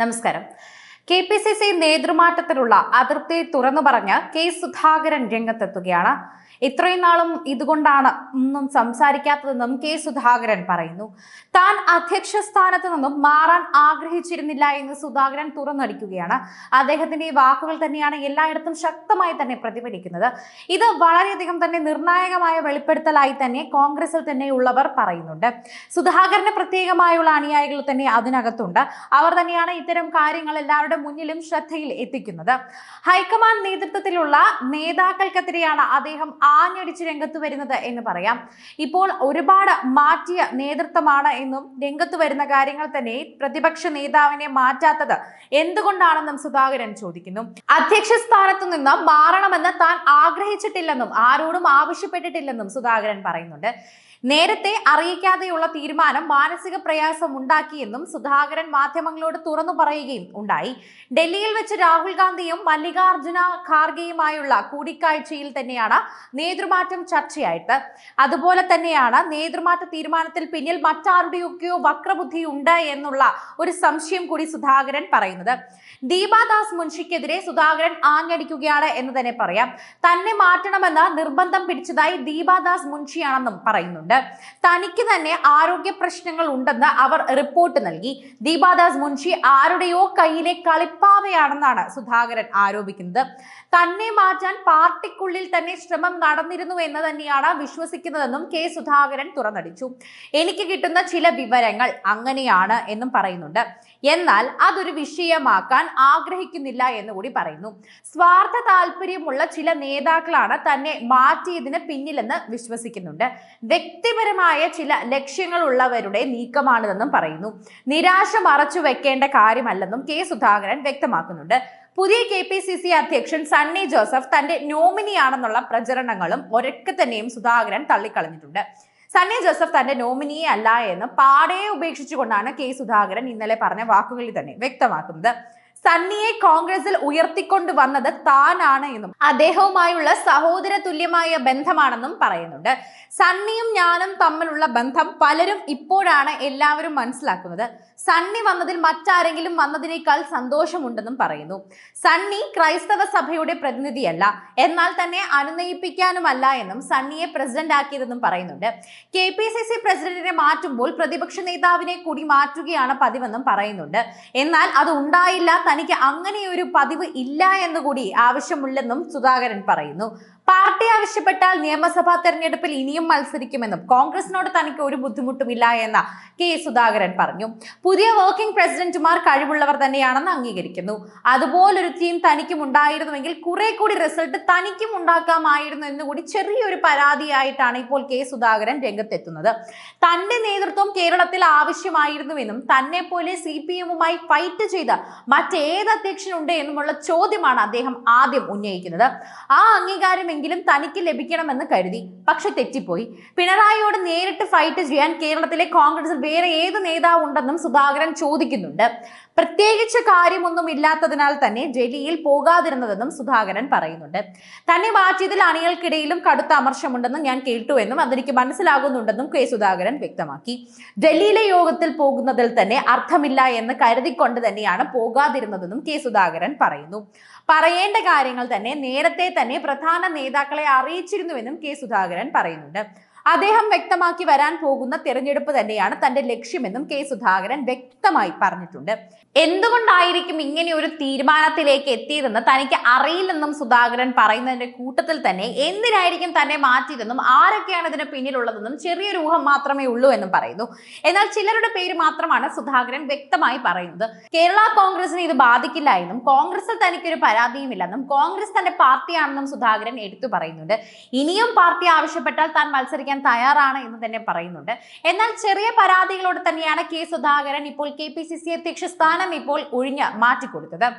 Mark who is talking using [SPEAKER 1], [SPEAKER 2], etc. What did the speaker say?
[SPEAKER 1] നമസ്കാരം K P C C നേതൃമാറ്റത്തിലുള്ള അതൃപ്തി തുറന്നു പറഞ്ഞ് കെ സുധാകരൻ രംഗത്തെത്തുകയാണ്. ഇത്രയും നാളും ഇതുകൊണ്ടാണ് ഒന്നും സംസാരിക്കാത്തതെന്നും കെ സുധാകരൻ പറയുന്നു. താൻ അധ്യക്ഷ സ്ഥാനത്ത് നിന്നും മാറാൻ ആഗ്രഹിച്ചിരുന്നില്ല എന്ന് സുധാകരൻ തുറന്നടിക്കുകയാണ്. അദ്ദേഹത്തിന്റെ ഈ വാക്കുകൾ തന്നെയാണ് എല്ലായിടത്തും ശക്തമായി തന്നെ പ്രതിഫലിക്കുന്നത്. ഇത് വളരെയധികം തന്നെ നിർണായകമായ വെളിപ്പെടുത്തലായി തന്നെ കോൺഗ്രസിൽ തന്നെയുള്ളവർ പറയുന്നുണ്ട്. സുധാകരന് പ്രത്യേകമായുള്ള അനുയായികൾ തന്നെ അതിനകത്തുണ്ട്. അവർ തന്നെയാണ് ഇത്തരം കാര്യങ്ങൾ എല്ലാവരുടെ മുന്നിലും ശ്രദ്ധയിൽ എത്തിക്കുന്നത്. ഹൈക്കമാൻഡ് നേതൃത്വത്തിലുള്ള നേതാക്കൾക്കെതിരെയാണ് അദ്ദേഹം ആഞ്ഞടിച്ച് രംഗത്ത് വരുന്നത് എന്ന് പറയാം. ഇപ്പോൾ ഒരുപാട് മാറ്റിയ നേതൃത്വമാണ് എന്നും രംഗത്ത് വരുന്ന കാര്യങ്ങൾ തന്നെ പ്രതിപക്ഷ നേതാവിനെ മാറ്റാത്തത് എന്തുകൊണ്ടാണെന്നും സുധാകരൻ ചോദിക്കുന്നു. അധ്യക്ഷ സ്ഥാനത്തു നിന്ന് മാറണമെന്ന് താൻ ആഗ്രഹിച്ചിട്ടില്ലെന്നും ആരോടും ആവശ്യപ്പെട്ടിട്ടില്ലെന്നും സുധാകരൻ പറയുന്നുണ്ട്. നേരത്തെ അറിയിക്കാതെയുള്ള തീരുമാനം മാനസിക പ്രയാസം ഉണ്ടാക്കിയെന്നും സുധാകരൻ മാധ്യമങ്ങളോട് തുറന്നു പറയുകയും ഉണ്ടായി. ഡൽഹിയിൽ വെച്ച് രാഹുൽ ഗാന്ധിയും മല്ലികാർജുന ഖാർഗെയുമായുള്ള കൂടിക്കാഴ്ചയിൽ തന്നെയാണ് നേതൃമാറ്റം ചർച്ചയായിട്ട്. അതുപോലെ തന്നെയാണ് നേതൃമാറ്റ തീരുമാനത്തിൽ പിന്നിൽ മറ്റാരുടെയൊക്കെയോ വക്രബുദ്ധി ഉണ്ട് എന്നുള്ള ഒരു സംശയം കൂടി സുധാകരൻ പറയുന്നത്. ദീപാദാസ് മുൻഷിക്കെതിരെ സുധാകരൻ ആഞ്ഞടിക്കുകയാണ് എന്ന് തന്നെ പറയാം. തന്നെ മാറ്റണമെന്ന് നിർബന്ധം പിടിച്ചതായി ദീപാദാസ് മുൻഷിയാണെന്നും പറയുന്നുണ്ട്. തനിക്ക് തന്നെ ആരോഗ്യ പ്രശ്നങ്ങൾ ഉണ്ടെന്ന് അവർ റിപ്പോർട്ട് നൽകി. ദീപാദാസ് മുൻഷി ആരുടെയോ കയ്യിലെ കളിപ്പാവയാണെന്നാണ് സുധാകരൻ ആരോപിക്കുന്നത്. തന്നെ മാറ്റാൻ പാർട്ടിക്കുള്ളിൽ തന്നെ ശ്രമം നടന്നിരുന്നു എന്ന് തന്നെയാണ് വിശ്വസിക്കുന്നതെന്നും കെ സുധാകരൻ തുറന്നടിച്ചു. എനിക്ക് കിട്ടുന്ന ചില വിവരങ്ങൾ അങ്ങനെയാണ് എന്നും പറയുന്നുണ്ട്. എന്നാൽ അതൊരു വിഷയമാക്കാൻ ആഗ്രഹിക്കുന്നില്ല എന്ന് കൂടി പറയുന്നു. സ്വാർത്ഥ താല്പര്യമുള്ള ചില നേതാക്കളാണ് തന്നെ മാറ്റിയതിന് പിന്നിലെന്ന് വിശ്വസിക്കുന്നുണ്ട്. വ്യക്തിപരമായ ചില ലക്ഷ്യങ്ങളുള്ളവരുടെ നീക്കമാണിതെന്നും പറയുന്നു. നിരാശ മറച്ചു വെക്കേണ്ട കാര്യമല്ലെന്നും കെ സുധാകരൻ വ്യക്തമാക്കുന്നുണ്ട്. പുതിയ കെ പി സി സി അധ്യക്ഷൻ സണ്ണി ജോസഫ് തന്റെ നോമിനിയാണെന്നുള്ള പ്രചരണങ്ങളും ഒരൊക്കെ തന്നെയും സുധാകരൻ തള്ളിക്കളഞ്ഞിട്ടുണ്ട്. സണ്ണി ജോസഫ് തന്റെ നോമിനിയെ അല്ല എന്ന് പാടെ ഉപേക്ഷിച്ചുകൊണ്ടാണ് കെ സുധാകരൻ ഇന്നലെ പറഞ്ഞ വാക്കുകളിൽ തന്നെ വ്യക്തമാക്കുന്നത്. സണ്ണിയെ കോൺഗ്രസിൽ ഉയർത്തിക്കൊണ്ട് വന്നത് താനാണ് എന്നും അദ്ദേഹവുമായുള്ള സഹോദര തുല്യമായ ബന്ധമാണെന്നും പറയുന്നുണ്ട്. സണ്ണിയും ഞാനും തമ്മിലുള്ള ബന്ധം പലരും ഇപ്പോഴാണ് എല്ലാവരും മനസ്സിലാക്കുന്നത്. സണ്ണി വന്നതിൽ മറ്റാരെങ്കിലും വന്നതിനേക്കാൾ സന്തോഷമുണ്ടെന്നും പറയുന്നു. സണ്ണി ക്രൈസ്തവ സഭയുടെ പ്രതിനിധിയല്ല. എന്നാൽ തന്നെ അനുനയിപ്പിക്കാനുമല്ല എന്നും സണ്ണിയെ പ്രസിഡന്റ് ആക്കിയതെന്നും പറയുന്നുണ്ട്. കെ പി സി സി പ്രസിഡന്റിനെ മാറ്റുമ്പോൾ പ്രതിപക്ഷ നേതാവിനെ കൂടി മാറ്റുകയാണ് പതിവെന്നും പറയുന്നുണ്ട്. എന്നാൽ അത് ഉണ്ടായില്ല തനിക്ക് അങ്ങനെയൊരു പതിവ് ഇല്ല എന്നുകൂടി ആവശ്യമുള്ളെന്നും സുധാകരൻ പറയുന്നു. പാർട്ടി ആവശ്യപ്പെട്ടാൽ നിയമസഭാ തെരഞ്ഞെടുപ്പിൽ ഇനിയും മത്സരിക്കുമെന്നും കോൺഗ്രസിനോട് തനിക്ക് ഒരു ബുദ്ധിമുട്ടുമില്ല എന്ന കെ സുധാകരൻ പറഞ്ഞു. പുതിയ വർക്കിംഗ് പ്രസിഡന്റുമാർ കഴിവുള്ളവർ തന്നെയാണെന്ന് അംഗീകരിക്കുന്നു. അതുപോലൊരു തീം തനിക്കും ഉണ്ടായിരുന്നുവെങ്കിൽ കുറെ കൂടി റിസൾട്ട് തനിക്കും ഉണ്ടാക്കാമായിരുന്നു എന്നുകൂടി ചെറിയൊരു പരാതിയായിട്ടാണ് ഇപ്പോൾ കെ സുധാകരൻ രംഗത്തെത്തുന്നത്. തന്റെ നേതൃത്വം കേരളത്തിൽ ആവശ്യമായിരുന്നുവെന്നും തന്നെ പോലെ സി പി എമ്മുമായി ഫൈറ്റ് ചെയ്ത മറ്റേത് അധ്യക്ഷനുണ്ട് എന്നുമുള്ള ചോദ്യമാണ് അദ്ദേഹം ആദ്യം ഉന്നയിക്കുന്നത്. ആ അംഗീകാരമെങ്കിലും തനിക്ക് ലഭിക്കണമെന്ന് കരുതി. പക്ഷെ തെറ്റിപ്പോയി. പിണറായിയോട് നേരിട്ട് ഫൈറ്റ് ചെയ്യാൻ കേരളത്തിലെ കോൺഗ്രസിൽ വേറെ ഏത് നേതാവുണ്ടെന്നും സുധാകരൻ ചോദിക്കുന്നുണ്ട്. പ്രത്യേകിച്ച് കാര്യമൊന്നും ഇല്ലാത്തതിനാൽ തന്നെ ഡൽഹിയിൽ പോകാതിരുന്നതെന്നും സുധാകരൻ പറയുന്നുണ്ട്. തന്നെ മാറ്റിയതിൽ അണികൾക്കിടയിലും കടുത്ത അമർഷമുണ്ടെന്നും ഞാൻ കേട്ടു എന്നും അതെനിക്ക് മനസ്സിലാകുന്നുണ്ടെന്നും കെ സുധാകരൻ വ്യക്തമാക്കി. ഡൽഹിയിലെ യോഗത്തിൽ പോകുന്നതിൽ തന്നെ അർത്ഥമില്ല എന്ന് കരുതിക്കൊണ്ട് തന്നെയാണ് പോകാതിരുന്നതെന്നും കെ സുധാകരൻ പറയുന്നു. പറയേണ്ട കാര്യങ്ങൾ തന്നെ നേരത്തെ തന്നെ പ്രധാന നേതാക്കളെ അറിയിച്ചിരുന്നുവെന്നും കെ സുധാകരൻ പറയുന്നുണ്ട്. അദ്ദേഹം വ്യക്തമാക്കി വരാൻ പോകുന്ന തെരഞ്ഞെടുപ്പ് തന്നെയാണ് തന്റെ ലക്ഷ്യമെന്നും കെ സുധാകരൻ വ്യക്തമായി പറഞ്ഞിട്ടുണ്ട്. എന്തുകൊണ്ടായിരിക്കും ഇങ്ങനെ ഒരു തീരുമാനത്തിലേക്ക് എത്തിയതെന്ന് തനിക്ക് അറിയില്ലെന്നും സുധാകരൻ പറയുന്നതിന്റെ കൂട്ടത്തിൽ തന്നെ എന്തിനായിരിക്കും തന്നെ മാറ്റിയതെന്നും ആരൊക്കെയാണ് ഇതിന് പിന്നിലുള്ളതെന്നും ചെറിയൊരു ഊഹം മാത്രമേ ഉള്ളൂ എന്നും പറയുന്നു. എന്നാൽ ചിലരുടെ പേര് മാത്രമാണ് സുധാകരൻ വ്യക്തമായി പറയുന്നത്. കേരള കോൺഗ്രസിനെ ഇത് ബാധിക്കില്ല എന്നും കോൺഗ്രസിൽ തനിക്കൊരു പരാതിയുമില്ലെന്നും കോൺഗ്രസ് തന്റെ പാർട്ടിയാണെന്നും സുധാകരൻ എടുത്തു പറയുന്നുണ്ട്. ഇനിയും പാർട്ടി ആവശ്യപ്പെട്ടാൽ താൻ മത്സരിക്കാൻ തയ്യാറാണ് എന്ന് തന്നെ പറയുന്നുണ്ട്. എന്നാൽ ചെറിയ പരാതികളോട് തന്നെയാണ് കെ സുധാകരൻ ഇപ്പോൾ കെ പി സി സി അധ്യക്ഷ സ്ഥാനം ഇപ്പോൾ ഒഴിഞ്ഞ് മാറ്റിക്കൊടുത്തത്.